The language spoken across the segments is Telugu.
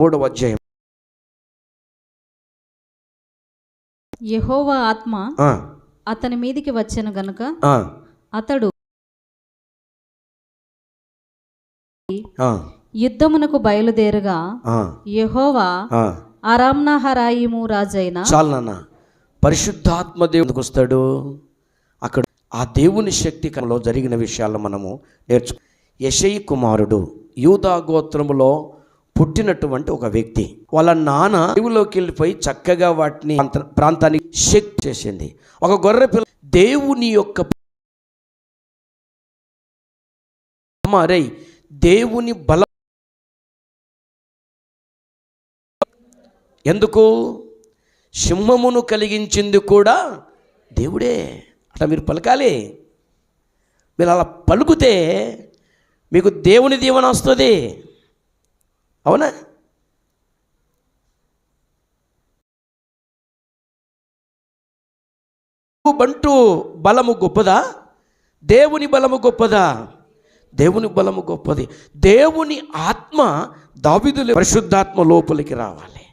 మూడవ అధ్యాయం. యెహోవా ఆత్మ అతని మీదికి వచ్చెను గనుక అతడు యుద్ధమునకు బయలుదేరగా యెహోవా ఆ. అరామ్నహరాయిము రాజైన చాలు పరిశుద్ధాత్మ దేవుడికి వస్తాడు. అక్కడ ఆ దేవుని శక్తి కళలో జరిగిన విషయాలు మనము నేర్చు యశయి కుమారుడు యూదా గోత్రములో పుట్టినటువంటి ఒక వ్యక్తి. వాళ్ళ నాన్న దేవులోకి వెళ్ళిపోయి చక్కగా వాటిని ప్రాంతానికి శక్తి చేసింది. ఒక గొర్రె పిల్ల దేవుని యొక్క మారై దేవుని బల ఎందుకు? సింహమును కలిగించింది కూడా దేవుడే. అట్లా మీరు పలకాలి. మీరు అలా పలుకుతే మీకు దేవుని దీవెన వస్తుంది. అవునా? బంటు బలము గొప్పదా? దేవుని బలము గొప్పదా? దేవుని బలము గొప్పది. దేవుని ఆత్మ దావిదులు పరిశుద్ధాత్మ లోపలికి రావాలి.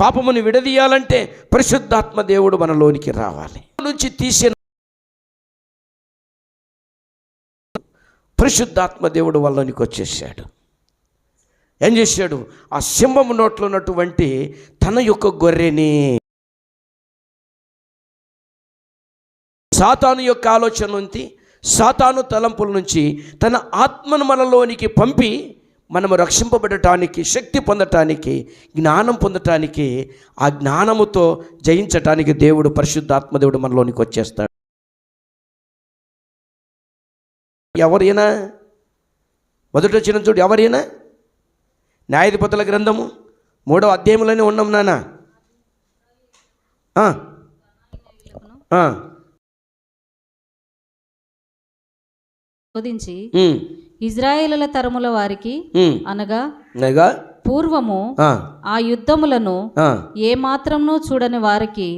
పాపముని విడదీయాలంటే పరిశుద్ధాత్మ దేవుడు మనలోనికి రావాలి. నుంచి తీసిన పరిశుద్ధాత్మ దేవుడు వాళ్ళలోనికి వచ్చేసాడు. ఏం చేశాడు? ఆ సింహం నోట్లో ఉన్నటువంటి తన యొక్క గొర్రెని సాతాను యొక్క ఆలోచన నుంచి సాతాను తలంపుల నుంచి తన ఆత్మను మనలోనికి పంపి మనము రక్షింపబడటానికి శక్తి పొందటానికి జ్ఞానం పొందటానికి ఆ జ్ఞానముతో జయించటానికి దేవుడు పరిశుద్ధాత్మదేవుడు మనలోనికి వచ్చేస్తాడు. ఎవరైనా? మొదట వచ్చిన చూడు ఎవరైనా? న్యాయాధిపతుల గ్రంథము మూడో అధ్యాయంలోనే ఉన్నాం నాన్న. ఆ. శోధించి. ఇజ్రాయేలుల తరముల వారికి. అనగా అనగా పూర్వము ఆ. యుద్ధములను. ఏ మాత్రమును చూడని వారికి.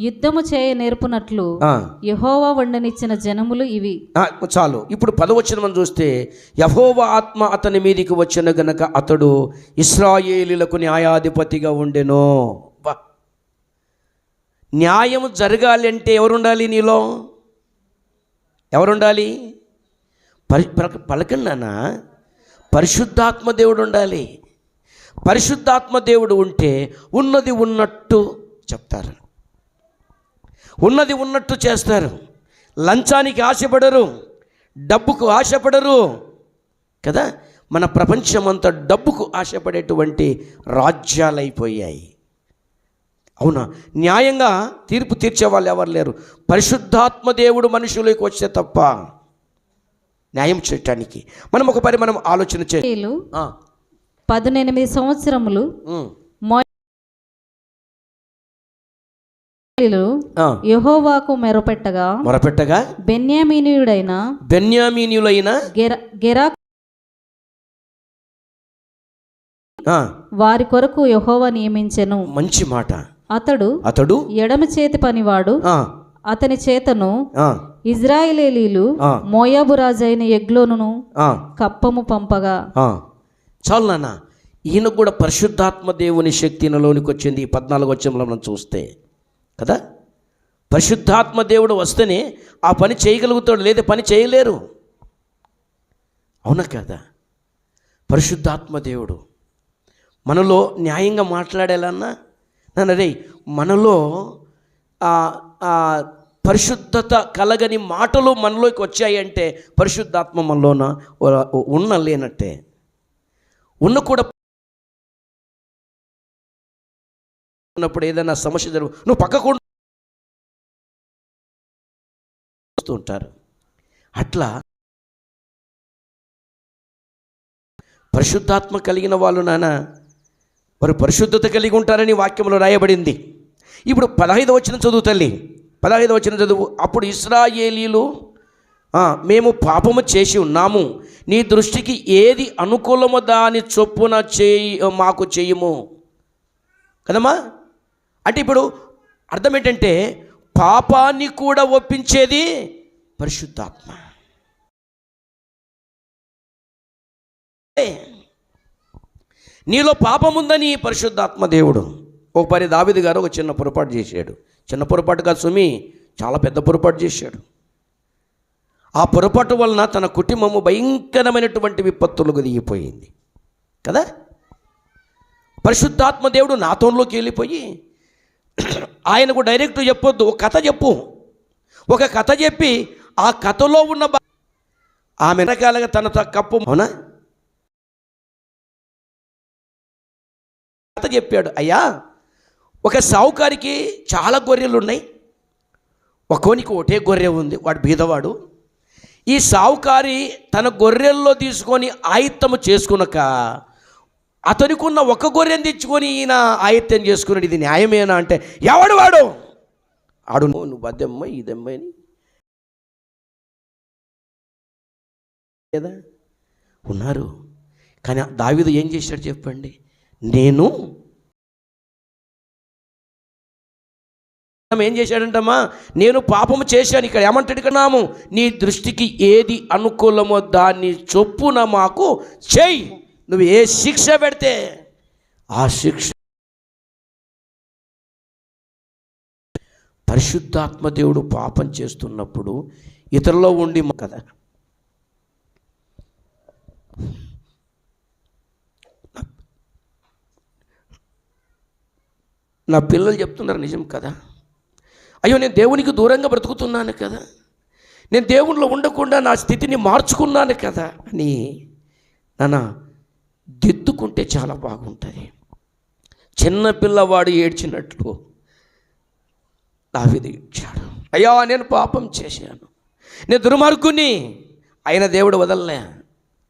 యుద్ధము చేయ నేర్పునట్లు. యెహోవా వండనిచ్చిన జనములు ఇవి చాలు ఇప్పుడు పదవచనం మనం చూస్తే యహోవ ఆత్మ అతని మీదికి వచ్చిన గనక అతడు ఇస్రాయేలీలకు న్యాయాధిపతిగా ఉండెను న్యాయం జరగాలి అంటే ఎవరుండాలి నీలో ఎవరుండాలి పరి పలక- పలకండి నాన్న పరిశుద్ధాత్మ దేవుడు ఉండాలి పరిశుద్ధాత్మ దేవుడు ఉంటే ఉన్నది ఉన్నట్టు చెప్తారు. ఉన్నది ఉన్నట్టు చేస్తారు. లంచానికి ఆశపడరు. డబ్బుకు ఆశపడరు. కదా? మన ప్రపంచమంతా డబ్బుకు ఆశపడేటువంటి రాజ్యాలైపోయాయి. అవునా? న్యాయంగా తీర్పు తీర్చే వాళ్ళు ఎవరు లేరు. పరిశుద్ధాత్మ దేవుడు మనుషులకు వస్తే తప్ప న్యాయం చేయటానికి. మనం ఒక పరి మనం ఆలోచన చే ఇస్రాయేలు ఆ, పదునెనిమిది సంవత్సరములు. యెహోవాకు మెరపెట్టగా మొరపెట్టగా బెన్యామీనీయుడైన బెన్యామీనులైన గెర వారి కొరకు యెహోవా నియమించెను. మంచి మాట. అతడు అతడు ఎడమ చేతి పనివాడు. అతని చేతను ఇజ్రాయేలీలు. మోయాబు రాజైన ఎగ్లోనును ఆ. కప్పము పంపగా. చాలు నాన్న ఈయన కూడా పరిశుద్ధాత్మ దేవుని శక్తినలోనికి వచ్చింది. ఈ పద్నాలుగు వచ్చంలో మనం చూస్తే కదా? పరిశుద్ధాత్మ దేవుడు వస్తేనే ఆ పని చేయగలుగుతాడు లేదా పని చేయలేరు. అవునా కదా? పరిశుద్ధాత్మ దేవుడు మనలో న్యాయంగా మాట్లాడేలన్నా నన్ను రే మనలో పరిశుద్ధత కలగని మాటలు మనలోకి వచ్చాయంటే పరిశుద్ధాత్మ మనలోన ఉన్న లేనట్టే. ఉన్న కూడా ఉన్నప్పుడు ఏదైనా సమస్య జరుగు నువ్వు పక్కకు వస్తూ ఉంటారు. అట్లా పరిశుద్ధాత్మ కలిగిన వాళ్ళు నాన్న వారు పరిశుద్ధత కలిగి ఉంటారని వాక్యంలో రాయబడింది. ఇప్పుడు పదహైదు వచ్చిన చదువు తల్లి. పదహైదు వచ్చిన చదువు. అప్పుడు ఇస్రాయేలీలు మేము పాపము చేసి ఉన్నాము. నీ దృష్టికి ఏది అనుకూలమో దాని చొప్పున చేయి మాకు చేయము. కదమ్మా? అంటే ఇప్పుడు అర్థం ఏంటంటే పాపాన్ని కూడా ఒప్పించేది పరిశుద్ధాత్మ. ఏ, నీలో పాపం ఉందని పరిశుద్ధాత్మ దేవుడు. ఒక పరి దావిది గారు ఒక చిన్న పొరపాటు చేశాడు. చిన్న పొరపాటు కాదు సుమి చాలా పెద్ద పొరపాటు చేశాడు. ఆ పొరపాటు వలన తన కుటుంబము భయంకరమైనటువంటి విపత్తులకు దిగిపోయింది కదా? పరిశుద్ధాత్మ దేవుడు నాతోలోకి వెళ్ళిపోయి ఆయనకు డైరెక్ట్ చెప్పొద్దు ఒక కథ చెప్పు. ఒక కథ చెప్పి ఆ కథలో ఉన్న బా- ఆమె రకాలుగా తన కప్పు అవునా? కథ చెప్పాడు అయ్యా ఒక సావుకారికి చాలా గొర్రెలు ఉన్నాయి ఒక్కోనికి ఒకటే గొర్రె ఉంది వాడు బీదవాడు. ఈ సావుకారి తన గొర్రెల్లో తీసుకొని ఆయిత్తము చేసుకునక అతనికున్న ఒక గొర్రెని తెచ్చుకొని ఈయన ఆయిత్యం చేసుకున్నాడు. ఇది న్యాయమేనా అంటే ఎవడు వాడు? ఆడు నువ్వు నువ్వు అద్దెమ్మ ఇదమ్మ అని. కదా? ఉన్నారు. కానీ దావిదు ఏం చేశాడు చెప్పండి? నేను ఏం చేశాడంటమ్మా? నేను పాపము చేశాను ఇక్కడ ఏమంటాడు ఇక్కడ నాము? నీ దృష్టికి ఏది అనుకూలమో దాన్ని చొప్పున మాకు చెయ్యి. నువ్వు ఏ శిక్ష పెడితే ఆ శిక్ష పరిశుద్ధాత్మ దేవుడు పాపం చేస్తున్నప్పుడు ఇతరులో ఉండి కదా. నా పిల్లలు చెప్తున్నారు నిజం కదా? అయ్యో నేను దేవునికి దూరంగా బ్రతుకుతున్నాను కదా. నేను దేవునిలో ఉండకుండా నా స్థితిని మార్చుకున్నాను కదా అని నాన్న దిద్దుకుంటే చాలా బాగుంటుంది. చిన్న పిల్లవాడు ఏడ్చినట్లు దావిది ఏడ్చాడు. అయ్యా నేను పాపం చేశాను. నేను దుర్మార్గుని ఆయన దేవుడు వదల్లే.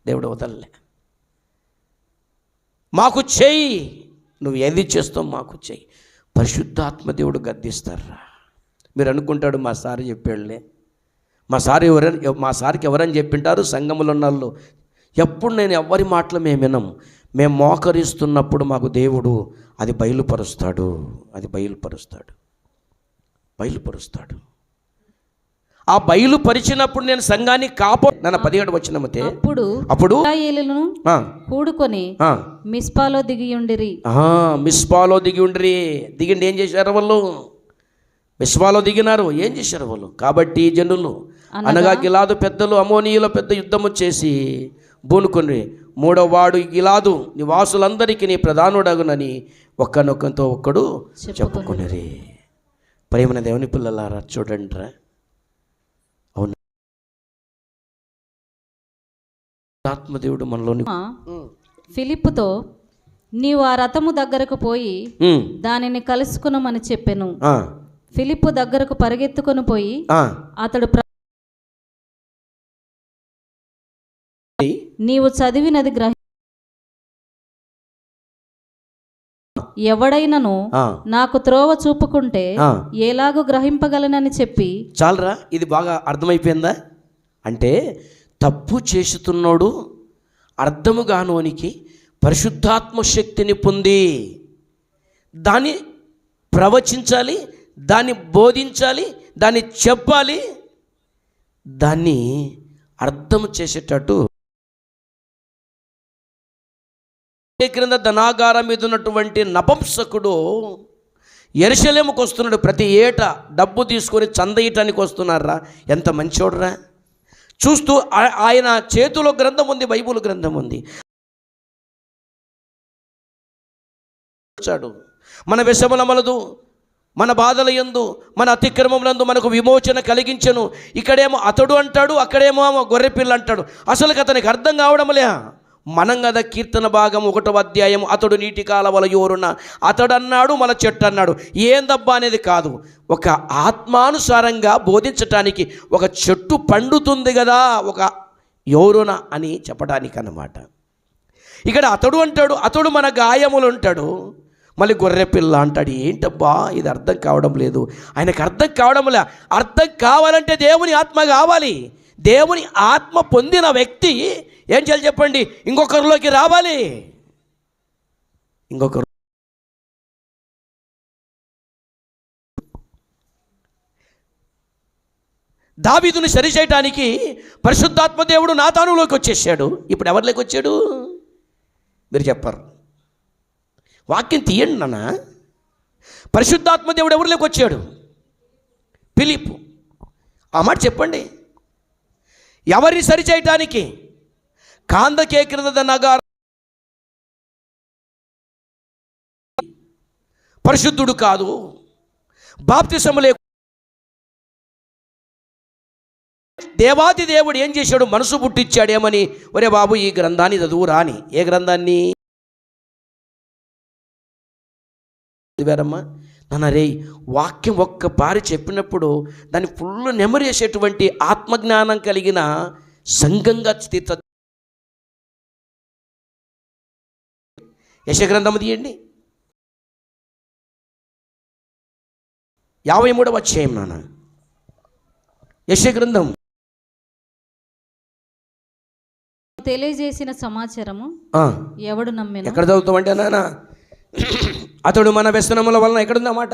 దేవుడు వదల్లే. మాకు చెయ్యి. నువ్వు ఏది చేస్తావు మాకు చెయ్యి. పరిశుద్ధాత్మ దేవుడు గద్దిస్తారా? మీరు అనుకుంటాడు మా సార్ చెప్పాడులే మా సార్ ఎవరని మా సార్కి ఎవరని చెప్పింటారు? సంఘములో ఉన్న వాళ్ళు. ఎప్పుడు నేను ఎవరి మాటలు మేము వినం మేము మోకరిస్తున్నప్పుడు మాకు దేవుడు అది బయలుపరుస్తాడు. అది బయలుపరుస్తాడు. బయలుపరుస్తాడు. ఆ బయలుపరిచినప్పుడు నేను సంఘాన్ని కాపో నన్ను పదిహేడు వచ్చినమతే అప్పుడు అప్పుడు? కూడుకొని మిస్పాలో దిగియుండిరి ఆ, మిస్పాలో దిగి ఉండ్రి. దిగిండి ఏం చేశారు వాళ్ళు? మిస్పాలో దిగినారు. ఏం చేశారు వాళ్ళు? కాబట్టి జనులు అనగా? గిలాదు పెద్దలు అమోనీయుల పెద్ద యుద్ధము చేసి బూనుకొని మూడో వాడు గిలాదు నివాసులందరికీ నీ ప్రధానుడగునని ఒక్కనొక్కతో ఒక్కడు చెప్పుకునేది ప్రేమన దేవుని పిల్లలారా చూడండి రా అవును. ఆత్మదేవుడు మనలోని ఆ, ఫిలిప్పుతో నీవు ఆ రథము దగ్గరకు పోయి దానిని కలుసుకునమని చెప్పెను. ఫిలిప్పు దగ్గరకు పరిగెత్తుకొని పోయి. అతడు నీవు చదివినది గ్రహి ఎవడైనను. నాకు త్రోవ చూపుకుంటే. ఎలాగూ గ్రహింపగలనని చెప్పి చాలరా ఇది బాగా అర్థమైపోయిందా అంటే తప్పు చేస్తున్నాడు అర్థము కానోనికి పరిశుద్ధాత్మ శక్తిని పొంది దాన్ని ప్రవచించాలి దాన్ని బోధించాలి దాన్ని చెప్పాలి దాన్ని అర్థం చేసేటట్టు. క్రింద ధనాగారం మీద ఉన్నటువంటి నపంసకుడు ఎరుశలేముకు వస్తున్నాడు ప్రతి ఏటా. డబ్బు తీసుకొని చందయటానికి వస్తున్నారా ఎంత మంచోడరా. చూస్తూ ఆయన చేతిలో గ్రంథం ఉంది బైబుల్ గ్రంథం ఉంది. మన విషమలమలదు మన బాధల యందు మన అతిక్రమములందు మనకు విమోచన కలిగించను. ఇక్కడేమో అతడు అంటాడు అక్కడేమో గొర్రె గొర్రెపిల్ల అంటాడు. అసలు అతనికి అర్థం కావడంలే మనం కదా కీర్తన భాగం ఒకటో అధ్యాయం అతడు నీటి కాలవల యోరున అతడు అన్నాడు మన చెట్టు అన్నాడు. ఏందబ్బా అనేది కాదు. ఒక ఆత్మానుసారంగా బోధించటానికి ఒక చెట్టు పండుతుంది కదా ఒక యోరున అని చెప్పడానికి అన్నమాట ఇక్కడ అతడు అంటాడు అతడు మన గాయములు అంటాడు. మళ్ళీ గొర్రె పిల్ల అంటాడు ఏంటబ్బా ఇది అర్థం కావడం లేదు. ఆయనకు అర్థం కావడం లే. అర్థం కావాలంటే దేవుని ఆత్మ కావాలి. దేవుని ఆత్మ పొందిన వ్యక్తి ఏం చేయాలి చెప్పండి ఇంకొకరిలోకి రావాలి. ఇంకొకరు దావీదుని సరిచేయటానికి పరిశుద్ధాత్మ దేవుడు నాతానులోకి వచ్చేసాడు. ఇప్పుడు ఎవరిలోకి వచ్చాడు? మీరు చెప్పరు. వాక్యం తీయండి నాన్న. పరిశుద్ధాత్మ దేవుడు ఎవరిలోకి వచ్చాడు? పిలిపు ఆ మాట చెప్పండి. ఎవరిని సరిచేయటానికి? కాందకేకృత నగార పరిశుద్ధుడు కాదు. బాప్తిసము లే దేవాది దేవుడు ఏం చేశాడు? మనసు పుట్టించాడేమని? ఒరే బాబు ఈ గ్రంథాన్ని చదువురా అని. ఏ గ్రంథాన్ని? చదివారమ్మా? నాన్న రే వాక్యం ఒక్క పారి చెప్పినప్పుడు దాన్ని ఫుల్ నెమరు చేసేటువంటి ఆత్మజ్ఞానం కలిగిన సంఘంగా తీర్చ యశగ్రంథము తీయండి. యాభై మూడవ అధ్యాయం నాన్న. యశగ్రంథం తెలియజేసిన సమాచారము ఎవడు నమ్మెను? ఎక్కడ చదువుతామంటే నాన్న? అతడు మన వ్యసనముల వలన ఎక్కడుందన్నమాట?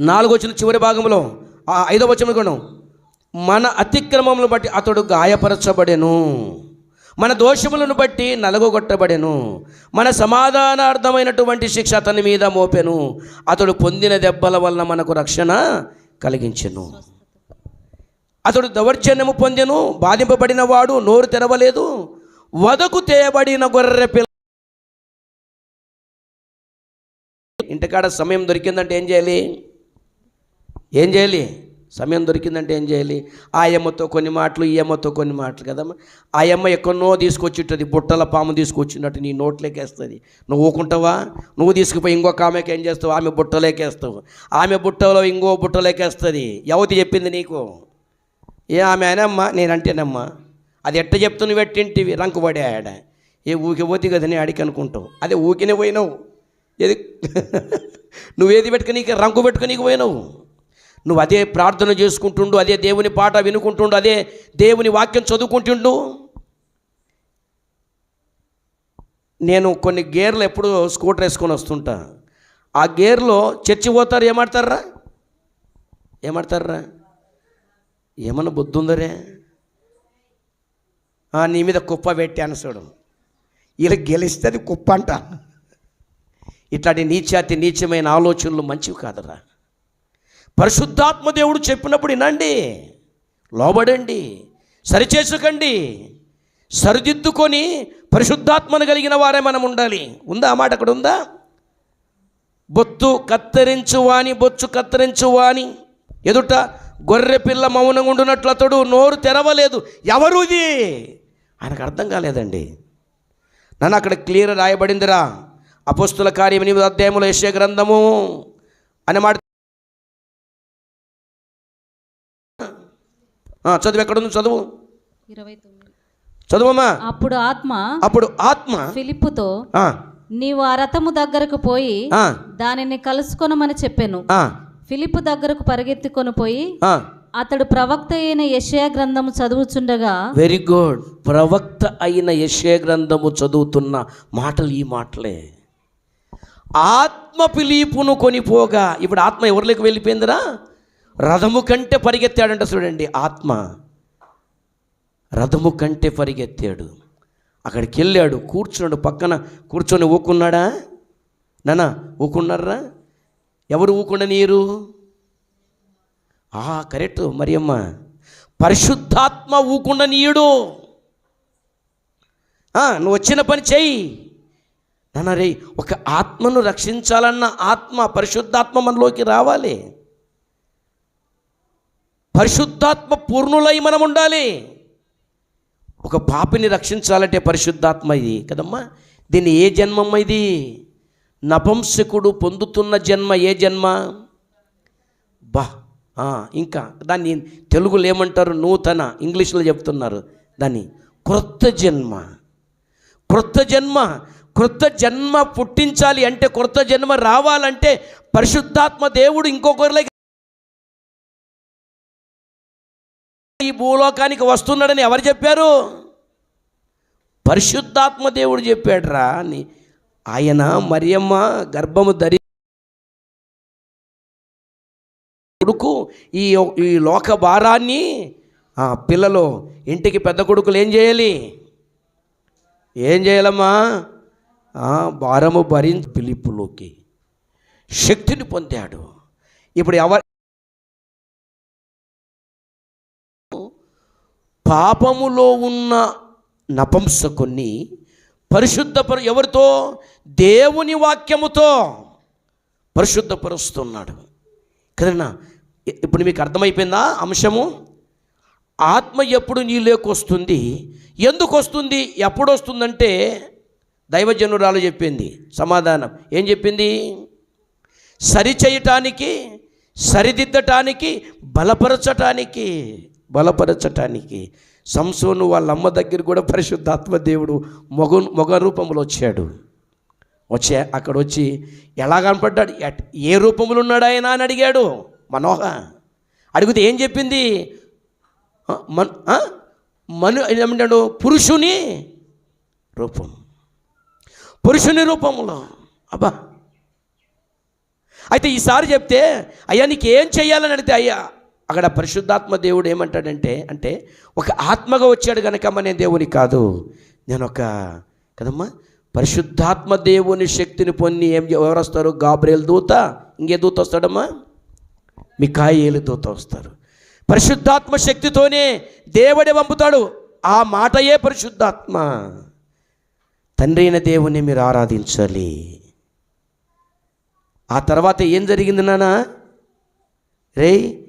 నాలుగు వచ్చిన చివరి భాగంలో ఆ ఐదో వచ్చిన గుణం మన అతిక్రమములను బట్టి అతడు గాయపరచబడెను. మన దోషములను బట్టి నలగొట్టబడెను మన సమాధానార్థమైనటువంటి శిక్ష అతని మీద మోపెను. అతడు పొందిన దెబ్బల వలన మనకు రక్షణ కలిగించెను. అతడు దౌర్జన్యము పొందెను బాధింపబడిన వాడు నోరు తెరవలేదు వదకు తేయబడిన గొర్రె పిల్ల ఇంటికాడ సమయం దొరికిందంటే ఏం చేయాలి? ఏం చేయాలి? సమయం దొరికిందంటే ఏం చేయాలి? ఆ అమ్మతో కొన్ని మాటలు ఈ అమ్మతో కొన్ని మాటలు కదమ్మా. ఆ అమ్మ ఎక్కడనో తీసుకొచ్చిట్టది బుట్టల పాము తీసుకొచ్చినట్టు నీ నోట్లేకేస్తుంది. నువ్వు ఊకుంటావా? నువ్వు తీసుకుపోయి ఇంకొక ఆమెకి ఏం చేస్తావు? ఆమె బుట్టలేకేస్తావు. ఆమె బుట్టలో ఇంకో బుట్టలేకేస్తుంది. యవతి చెప్పింది నీకు. ఏ ఆమె అనమ్మా నేనంటేనమ్మా. అది ఎట్ట చెప్తూ నువ్వు ఎట్టింటివి? రంకుబడే ఆడ. ఏ ఊకి పోతే కదా నీ అడిగి అనుకుంటావు. అదే ఊకినే పోయినావు. ఏది? నువ్వేది పెట్టుకుని రంకు పెట్టుకునికి పోయినావు? నువ్వు అదే ప్రార్థన చేసుకుంటుండు అదే దేవుని పాట వినుకుంటుండు అదే దేవుని వాక్యం చదువుకుంటుండు. నేను కొన్ని గేర్లు ఎప్పుడు స్కూటర్ వేసుకొని వస్తుంటా. ఆ గేర్లో చర్చి పోతారు ఏమాడతారా? ఏమాడతారా? ఏమన్నా బుద్ధి ఉందరే నీ మీద కుప్ప పెట్టాను చూడు ఇలా గెలిస్తే అది కుప్ప అంట. ఇట్లాంటి నీచాతి నీచమైన ఆలోచనలు మంచివి కాదురా. పరిశుద్ధాత్మ దేవుడు చెప్పినప్పుడు వినండి లోబడండి సరిచేసుకండి సరిదిద్దుకొని పరిశుద్ధాత్మను కలిగిన వారే మనం ఉండాలి. ఉందా? మాట అక్కడ ఉందా? బొత్తు కత్తిరించువాని బొచ్చు కత్తిరించువాని ఎదుట గొర్రె పిల్ల మౌనంగా ఉండునట్లు అతడు నోరు తెరవలేదు. ఎవరు ఇది? ఆయనకు అర్థం కాలేదండి. నన్ను అక్కడ క్లియర్ రాయబడిందిరా. అపోస్తుల కార్యం ఎనిమిది అధ్యాయముల యశ్య గ్రంథము అనే మాట చదువు ఎక్కడుంది చదువు? చదువమ్మా. అప్పుడు ఆత్మ అప్పుడు ఆత్మ ఫిలిప్పుతో నీవు ఆ రథము దగ్గరకు పోయి ఆ, దానిని కలుసుకొనమని చెప్పాను. ఆ, ఫిలిప్పు దగ్గరకు పరిగెత్తుకొని పోయి ఆ. అతడు ప్రవక్త అయిన యెషయా గ్రంథము చదువుచుండగా వెరీ గుడ్. ప్రవక్త అయిన యశ్య గ్రంథము చదువుతున్న మాటలు ఈ మాటలే. ఆత్మ పిలీపును కొనిపోగా. ఇప్పుడు ఆత్మ ఎవరిలోకి వెళ్ళిపోయిందిరా? రథము కంటే పరిగెత్తాడంట చూడండి ఆత్మ. రథము కంటే పరిగెత్తాడు. అక్కడికి వెళ్ళాడు కూర్చున్నాడు పక్కన కూర్చొని ఊకున్నాడా? నానా ఊకున్నారా? ఎవరు ఊకుండా నీరు? ఆ కరెక్ట్ మరి అమ్మ పరిశుద్ధాత్మ ఊకుండా నీయుడు నువ్వు వచ్చిన పని చెయ్యి. నాన్న ఒక ఆత్మను రక్షించాలన్న ఆత్మ పరిశుద్ధాత్మ మనలోకి రావాలి. పరిశుద్ధాత్మ పూర్ణులై మనం ఉండాలి. ఒక పాపిని రక్షించాలంటే పరిశుద్ధాత్మ ఇది కదమ్మా. దీన్ని ఏ జన్మమ్మ ఇది? నపంసకుడు పొందుతున్న జన్మ ఏ జన్మ? బా ఇంకా దాన్ని తెలుగులో ఏమంటారు? నూతన ఇంగ్లీష్లో చెప్తున్నారు దాన్ని. క్రొత్త జన్మ. క్రొత్త జన్మ. క్రొత్త జన్మ పుట్టించాలి అంటే క్రొత్త జన్మ రావాలంటే పరిశుద్ధాత్మ దేవుడు ఇంకొకరిలోకి ఈ భూలోకానికి వస్తున్నాడని ఎవరు చెప్పారు? పరిశుద్ధాత్మ దేవుడు చెప్పాడురా అని ఆయన మరియమ్మ గర్భము ధరి కొడుకు ఈ ఈ లోక భారాన్ని ఆ పిల్లలు ఇంటికి పెద్ద కొడుకులు ఏం చేయాలి? ఏం చేయాలమ్మా? భారము భరించి పిలుపులోకి శక్తిని పొందాడు. ఇప్పుడు ఎవరు పాపములో ఉన్న నపంసకుని పరిశుద్ధపరు ఎవరితో? దేవుని వాక్యముతో పరిశుద్ధపరుస్తున్నాడు. కదన్నా ఇప్పుడు మీకు అర్థమైపోయిందా అంశము? ఆత్మ ఎప్పుడు నీలోకి వస్తుంది? ఎందుకు వస్తుంది? ఎప్పుడు వస్తుందంటే దైవజనురాలు చెప్పింది సమాధానం. ఏం చెప్పింది? సరిచేయటానికి సరిదిద్దటానికి బలపరచటానికి బలపరచటానికి. సంసోను వాళ్ళ అమ్మ దగ్గర కూడా పరిశుద్ధాత్మ దేవుడు మొగ మొగ రూపంలో వచ్చాడు. వచ్చే అక్కడ వచ్చి ఎలా కనపడ్డాడు? ఏ రూపంలో ఉన్నాడు ఆయన అని అడిగాడు మనోహ. అడిగితే ఏం చెప్పింది? ఆ, మను ఏమంటాడు? పురుషుని రూపం. పురుషుని రూపంలో. అబ్బా. అయితే ఈసారి చెప్తే అయ్యా నీకు ఏం చేయాలని అడిగితే అయ్యా అక్కడ పరిశుద్ధాత్మ దేవుడు ఏమంటాడంటే అంటే ఒక ఆత్మగా వచ్చాడు కనుకమ్మ నేను దేవుని కాదు. నేను ఒక కదమ్మా పరిశుద్ధాత్మ దేవుని శక్తిని పొంది ఏం ఎవరు వస్తారు గాబ్రేల్ దూత. ఇంకే దూత వస్తాడమ్మా? మికాయేలు దూత వస్తారు. పరిశుద్ధాత్మ శక్తితోనే దేవుడే పంపుతాడు. ఆ మాటయే పరిశుద్ధాత్మ. తండ్రి అయిన దేవుణ్ణి మీరు ఆరాధించాలి. ఆ తర్వాత ఏం జరిగింది నాన్న రే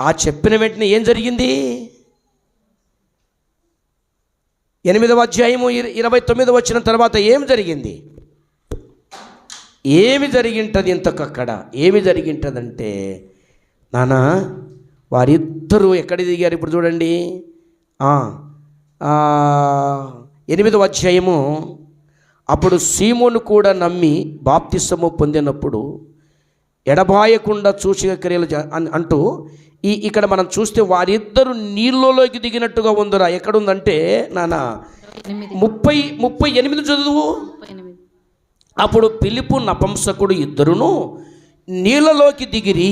ఆ చెప్పిన వెంటనే ఏం జరిగింది? ఎనిమిదవ అధ్యాయము ఇర- ఇరవై తొమ్మిది వచ్చిన తర్వాత ఏం జరిగింది? ఏమి జరిగింటది ఇంతకక్కడ? ఏమి జరిగింటదంటే నానా వారిద్దరూ ఎక్కడ దిగారు ఇప్పుడు చూడండి. ఎనిమిదవ అధ్యాయము అప్పుడు సీమోను కూడా నమ్మి బాప్తిసము పొందినప్పుడు ఎడబాయకుండా చూసిన క్రియలు అంటూ ఈ ఇక్కడ మనం చూస్తే వారిద్దరు నీళ్ళలోకి దిగినట్టుగా ఉందిరా. ఎక్కడుందంటే ఎనిమిది. ముప్పై ముప్పై ఎనిమిది చదువు. ఎనిమిది. అప్పుడు పిలుపు నపంసకుడు ఇద్దరును నీళ్ళలోకి దిగిరి.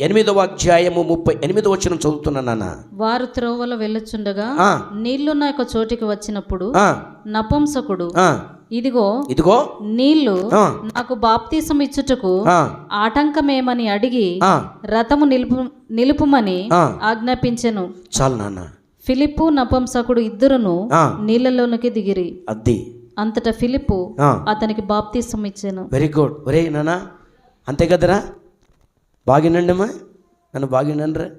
ఎనిమిదవ అధ్యాయము ముప్పై ఎనిమిదవ వచ్చిన చదువుతున్నా నాన్న వారు త్రోవలో వెళ్ళుచుండగా నీళ్ళున్న ఒక చోటికి వచ్చినప్పుడు ఆ, నపుంసకుడు ఆ, ఇదిగో ఇదిగో నీళ్ళు నాకు బాప్తీసం ఇచ్చుటకు ఆటంకమేమని అడిగి రథము నిలుపు నిలుపుమని. ఆజ్ఞాపించెను. చాలు నాన్న. ఫిలిప్పు నపుంసకుడు ఇద్దరును ఆ, నీళ్ళలోనికి దిగిరి. అద్ది. అంతటా ఫిలిప్పు అతనికి బాప్తీసం ఇచ్చాను. వెరీ గుడ్ ఒరే నాన్న అంతే కదరా? బాగినండమ్మా? నన్ను బాగినండ్రా.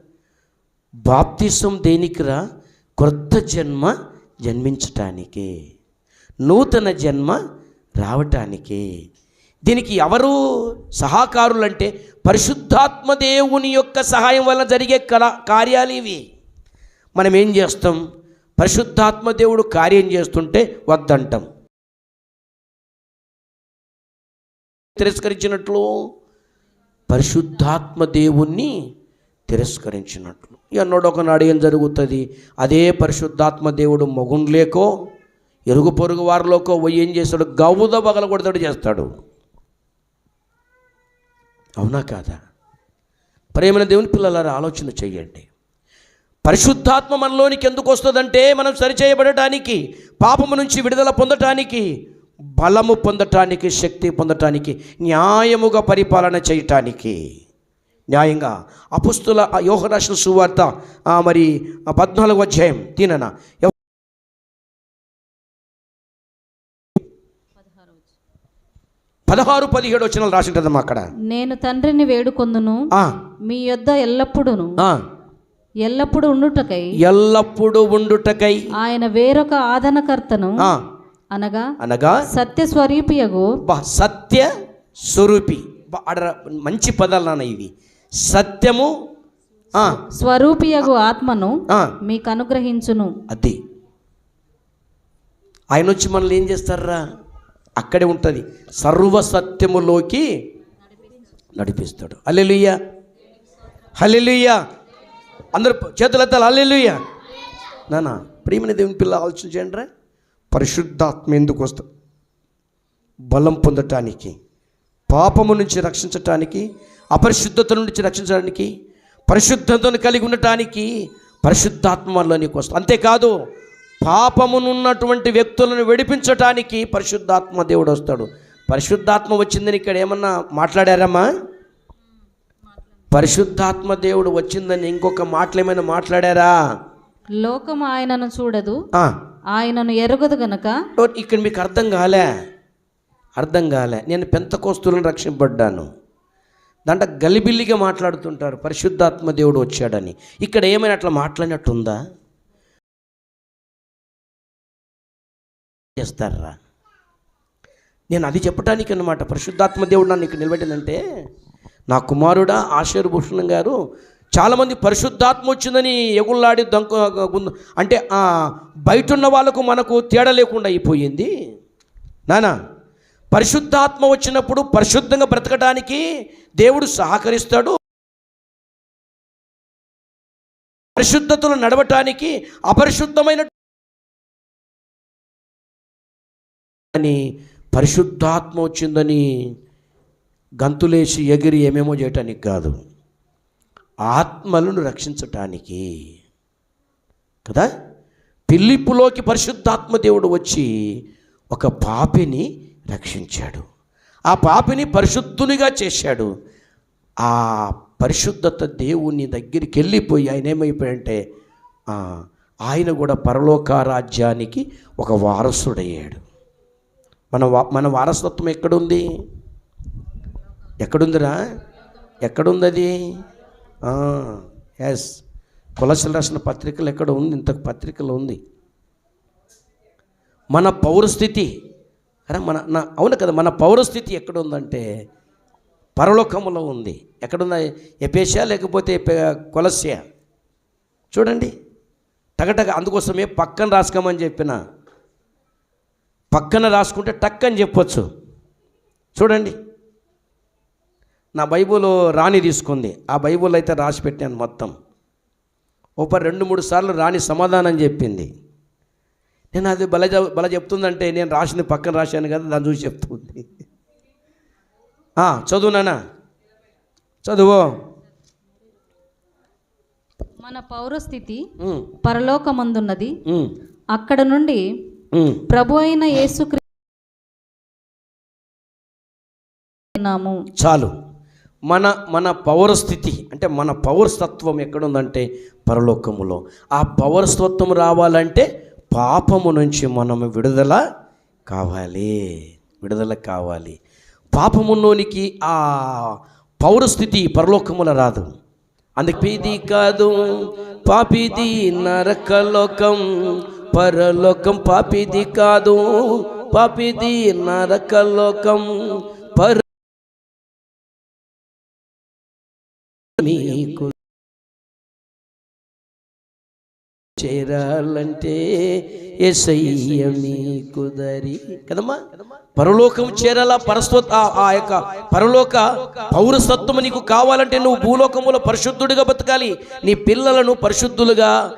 బాప్తిసం దేనికిరా? క్రొత్త జన్మ జన్మించటానికి. నూతన జన్మ రావటానికి. దీనికి ఎవరు సహకారులంటే పరిశుద్ధాత్మ దేవుని యొక్క సహాయం వల్ల జరిగే కళ కార్యాలు ఇవి. మనం ఏం చేస్తాం? పరిశుద్ధాత్మ దేవుడు కార్యం చేస్తుంటే వద్దంటాం. తిరస్కరించినట్లు పరిశుద్ధాత్మ దేవుణ్ణి తిరస్కరించినట్లు. ఎన్నడో ఒకనాడు ఏం జరుగుతుంది? అదే పరిశుద్ధాత్మ దేవుడు మగుండ్లేకో ఎరుగు పొరుగు వారిలోకో పోయి ఏం చేస్తాడు? గౌద బగల కొడతాడు చేస్తాడు. అవునా కాదా? ప్రేమైన దేవుని పిల్లలారా ఆలోచన చేయండి. పరిశుద్ధాత్మ మనలోనికి ఎందుకు వస్తుందంటే మనం సరిచేయబడటానికి పాపము నుంచి విడుదల పొందటానికి బలము పొందటానికి శక్తి పొందటానికి న్యాయముగా పరిపాలన చేయటానికి. న్యాయంగా అపుస్తుల యోహరాశుల సువార్త మరి పద్నాలుగు అధ్యాయం దీనన పదహారు పదిహేడు వచ్చిన రాసింటదమ్మా అక్కడ. నేను తండ్రిని వేడుకొందును. మీ యొద్ద ఎల్లప్పుడూను. ఎల్లప్పుడూ ఉండుటకై. ఎల్లప్పుడూ ఉండుటకై. ఆయన వేరొక ఆదరణకర్తను. ఆ, అనగా అనగా సత్య స్వరూపియగు బా సత్య స్వరూపి. మంచి పదాలు నాన్న ఇవి. సత్యము స్వరూపియగు ఆత్మను మీకు అనుగ్రహించును అది. ఆయన వచ్చి మనల్ని ఏం చేస్తారా అక్కడే ఉంటుంది. సర్వసత్యములోకి నడిపిస్తాడు. అల్లెలుయ్య హల్లెలూయ. అందరూ చేతులెత్తాలి అల్లెలుయ్య నానా ప్రియమైన దేవుని పిల్ల ఆలోచన చేయండి రా పరిశుద్ధాత్మ ఎందుకు వస్తుంది? బలం పొందటానికి పాపము నుంచి రక్షించటానికి అపరిశుద్ధత నుంచి రక్షించడానికి పరిశుద్ధతను కలిగి ఉండటానికి పరిశుద్ధాత్మ నీకు వస్తుంది. అంతేకాదు పాపమునున్నటువంటి వ్యక్తులను విడిపించటానికి పరిశుద్ధాత్మ దేవుడు వస్తాడు. పరిశుద్ధాత్మ వచ్చిందని ఇక్కడ ఏమన్నా మాట్లాడారమ్మా? పరిశుద్ధాత్మ దేవుడు వచ్చిందని ఇంకొక మాటలు ఏమైనా మాట్లాడారా? లోకం ఆయనను చూడదు. ఆయనను ఎరుగదు గనక. ఇక్కడ మీకు అర్థం కాలే. అర్థం కాలే. నేను పెంత కోస్తులను రక్షింపడ్డాను దాంట్లో గలిబిల్లిగా మాట్లాడుతుంటారు. పరిశుద్ధాత్మ దేవుడు వచ్చాడని. ఇక్కడ ఏమైనా అట్లా మాట్లాడినట్టుందా? చేస్తారా? నేను అది చెప్పడానికి అన్నమాట పరిశుద్ధాత్మ దేవుడు నన్ను ఇక్కడ నిలబెట్టిందంటే నా కుమారుడా ఆశీర్భూషణం గారు చాలామంది పరిశుద్ధాత్మ వచ్చిందని ఎగుళ్ళాడి దంకు అంటే బయట ఉన్న వాళ్ళకు మనకు తేడా లేకుండా అయిపోయింది. నానా పరిశుద్ధాత్మ వచ్చినప్పుడు పరిశుద్ధంగా బ్రతకడానికి దేవుడు సహకరిస్తాడు. పరిశుద్ధతను నడవటానికి అపరిశుద్ధమైన అని పరిశుద్ధాత్మ వచ్చిందని గంతులేసి ఎగిరి ఏమేమో చేయటానికి కాదు. ఆత్మలను రక్షించటానికి కదా? పిల్లిప్పులోకి పరిశుద్ధాత్మ దేవుడు వచ్చి ఒక పాపిని రక్షించాడు. ఆ పాపిని పరిశుద్ధునిగా చేశాడు. ఆ పరిశుద్ధత దేవుని దగ్గరికి వెళ్ళిపోయి ఆయన ఏమైపోయాడంటే ఆ, ఆయన కూడా పరలోక రాజ్యానికి ఒక వారసుడయ్యాడు. మన వా- మన వారసత్వం ఎక్కడుంది? ఎక్కడుందిరా? ఎక్కడుంది అది ఎస్ కులసలు రాసిన పత్రికలు ఎక్కడ ఉంది? ఇంత పత్రికలు ఉంది. మన పౌరస్థితి అరే మన నా అవును కదా మన పౌరస్థితి ఎక్కడ ఉందంటే పరలోకములో ఉంది. ఎక్కడుందా? ఎపేషియా లేకపోతే కొలసియా కొలస్యా చూడండి. టగటగ అందుకోసమే పక్కన రాసుకోమని చెప్పిన పక్కన రాసుకుంటే టక్ అని చెప్పొచ్చు. చూడండి. నా బైబుల్ రాణి తీసుకుంది. ఆ బైబుల్ అయితే రాసి పెట్టాను మొత్తం. ఒక రెండు మూడు సార్లు రాణి సమాధానం చెప్పింది. నేను అది బల బల చెప్తుందంటే నేను రాసింది పక్కన రాశాను కదా దాన్ని చూసి చెప్తుంది. చదువు నాన్న. చదువు. మన పౌరస్థితి పరలోకమందున్నది. అక్కడ నుండి. ప్రభు అయిన నాము చాలు. మన మన పౌరస్థితి అంటే మన పౌరస్తత్వం ఎక్కడుందంటే పరలోకములో. ఆ పౌరస్తత్వం రావాలంటే పాపము నుంచి మనం విడుదల కావాలి. విడుదల కావాలి. పాపములోనికి ఆ పౌరస్థితి పరలోకముల రాదు. అందుకు పీది కాదు పాపిది నరకలోకం పరలోకం పాపిది కాదు పాపిది నరకలోకం పర చేరాలంటే ఎసయ్య మీకు దరి. కదమ్మా? పరలోకం చేరాలా? పరస్వ ఆ- ఆ యొక్క పరలోక పౌరసత్వం నీకు కావాలంటే నువ్వు భూలోకములో పరిశుద్ధుడిగా బతకాలి. నీ పిల్లలను పరిశుద్ధులుగా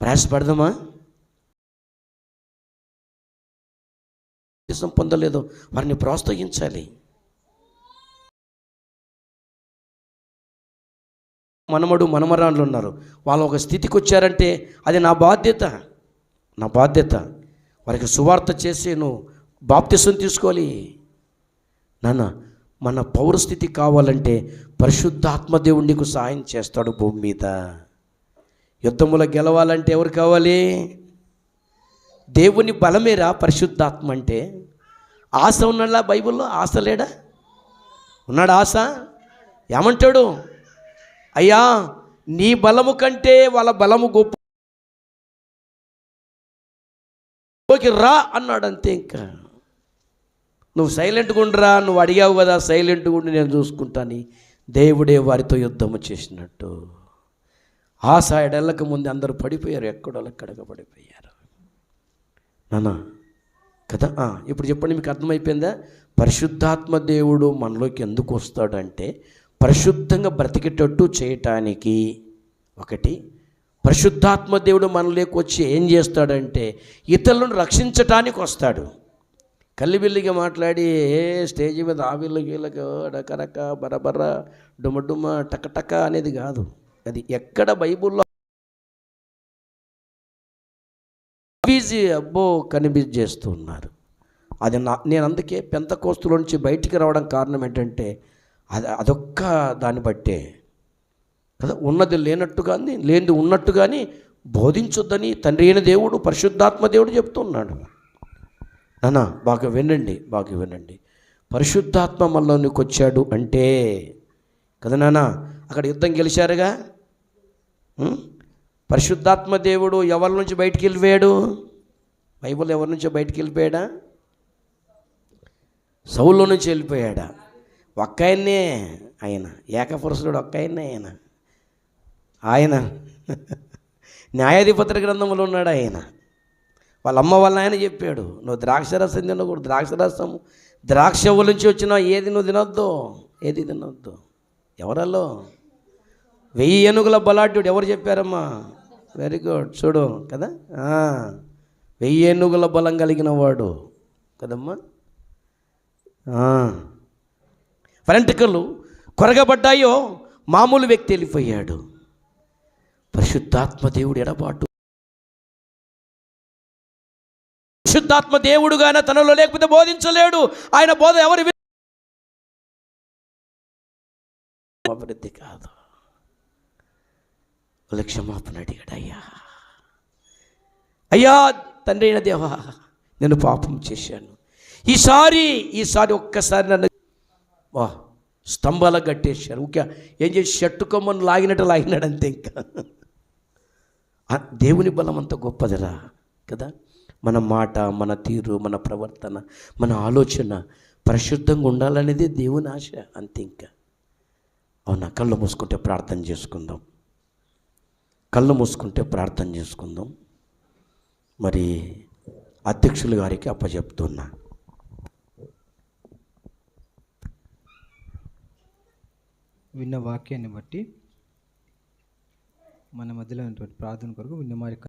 ప్రయాసపడదామా? దేశం పొందలేదు. వారిని ప్రోత్సహించాలి. మనమడు మనమరాళ్ళు ఉన్నారు. వాళ్ళు ఒక స్థితికి వచ్చారంటే అది నా బాధ్యత. నా బాధ్యత. వారికి సువార్త చేసి నువ్వు బాప్తిసం తీసుకోవాలి. నాన్న మన పౌరస్థితి కావాలంటే పరిశుద్ధాత్మ దేవుడు నీకు సహాయం చేస్తాడు భూమి మీద. యుద్ధములో గెలవాలంటే ఎవరు కావాలి? దేవుని బలమేరా పరిశుద్ధాత్మ అంటే? ఆశ ఉన్నాడా బైబిల్లో ఆశ లేడా? ఉన్నాడు ఆశ? ఏమంటాడు? అయ్యా నీ బలము కంటే వాళ్ళ బలము గొప్ప ఓకే రా అన్నాడు అంతే ఇంకా. నువ్వు సైలెంట్గా ఉండరా నువ్వు అడిగావు కదా సైలెంట్గా ఉండి నేను చూసుకుంటాను. దేవుడే వారితో యుద్ధము చేసినట్టు. ఆ సైడెళ్ళక ముందు అందరూ పడిపోయారు ఎక్కడోళ్ళెక్కడగా పడిపోయారు. నానా కదా ఇప్పుడు చెప్పండి మీకు అర్థమైపోయిందా? పరిశుద్ధాత్మ దేవుడు మనలోకి ఎందుకు వస్తాడంటే పరిశుద్ధంగా బ్రతికేటట్టు చేయటానికి ఒకటి పరిశుద్ధాత్మ దేవుడు మనలోకి వచ్చి ఏం చేస్తాడంటే ఇతరులను రక్షించటానికి వస్తాడు. కల్లిబిల్లిగా మాట్లాడి ఏ స్టేజ్ మీద ఆవిళ్ళ గీళ్ళకి డకరక బరబర డుమ డుమ టక టక అనేది కాదు. అది ఎక్కడ బైబుల్లో బిజీ అబ్బో చేస్తూ ఉన్నారు అది నా నేను అందుకే పెంత కోస్తులోంచి బయటికి రావడం కారణం ఏంటంటే అది అదొక్క దాన్ని బట్టే. కదా ఉన్నది లేనట్టు కానీ లేనిది ఉన్నట్టు కానీ బోధించొద్దని తండ్రి అయిన దేవుడు పరిశుద్ధాత్మ దేవుడు చెప్తున్నాడు. నానా బాగా వినండి బాగా వినండి. పరిశుద్ధాత్మ మనలోనికి వచ్చాడు అంటే కదా నానా అక్కడ యుద్ధం గెలిచారుగా? పరిశుద్ధాత్మ దేవుడు ఎవరి నుంచి బయటికి వెళ్ళిపోయాడు? బైబిల్ ఎవరి నుంచి బయటికి వెళ్ళిపోయాడా? సౌల్లో నుంచి వెళ్ళిపోయాడా? ఒక్క ఆయన్నే ఆయన ఏకపురుషుడు ఒక్క ఆయన్నే ఆయన. ఆయన. న్యాయాధిపత్ర గ్రంథంలో ఉన్నాడు ఆయన. వాళ్ళ అమ్మ వాళ్ళ ఆయన చెప్పాడు నువ్వు ద్రాక్షరసం తినకూడదు ద్రాక్షరసం ద్రాక్ష నుంచి వచ్చిన ఏది నువ్వు తినొద్దు ఏది తినొద్దు. ఎవరల్లో వెయ్యి ఏనుగుల బలాఢ్యుడు ఎవరు చెప్పారమ్మా? వెరీ గుడ్ చూడు కదా? వెయ్యి ఏనుగుల బలం కలిగిన వాడు. కదమ్మా? ఆ. వెంట్రుకలు కొరగబడ్డాయో మామూలు వ్యక్తి వెళ్ళిపోయాడు. పరిశుద్ధాత్మ దేవుడు ఎడబాటు. పరిశుద్ధాత్మ దేవుడుగానే తనలో లేకపోతే బోధించలేడు. ఆయన బోధ ఎవరు అభివృద్ధి కాదు. వాళ్ళ క్షమాపణ అడిగాడు అయ్యా అయ్యా తండ్రి అయిన దేవా నేను పాపం చేశాను. ఈసారి ఈసారి ఒక్కసారి నన్ను వా స్తంభాల కట్టేశారు. ఓకే ఏం చేసి షట్టు కొమ్మను లాగినట్టు లాగినాడు అంతే ఇంకా దేవుని బలం అంత గొప్పదిరా కదా? మన మాట మన తీరు మన ప్రవర్తన మన ఆలోచన పరిశుద్ధంగా ఉండాలనేది దేవుని ఆశ అంతే ఇంకా. అవునా? కళ్ళు మూసుకుంటే ప్రార్థన చేసుకుందాం. కళ్ళు మూసుకుంటే ప్రార్థన చేసుకుందాం. మరి అధ్యక్షులు గారికి అప్పచెప్తున్నా విన్న వాక్యాన్ని బట్టి మన మధ్యలో ఉన్నటువంటి ప్రార్థన కొరకు విన్న మరి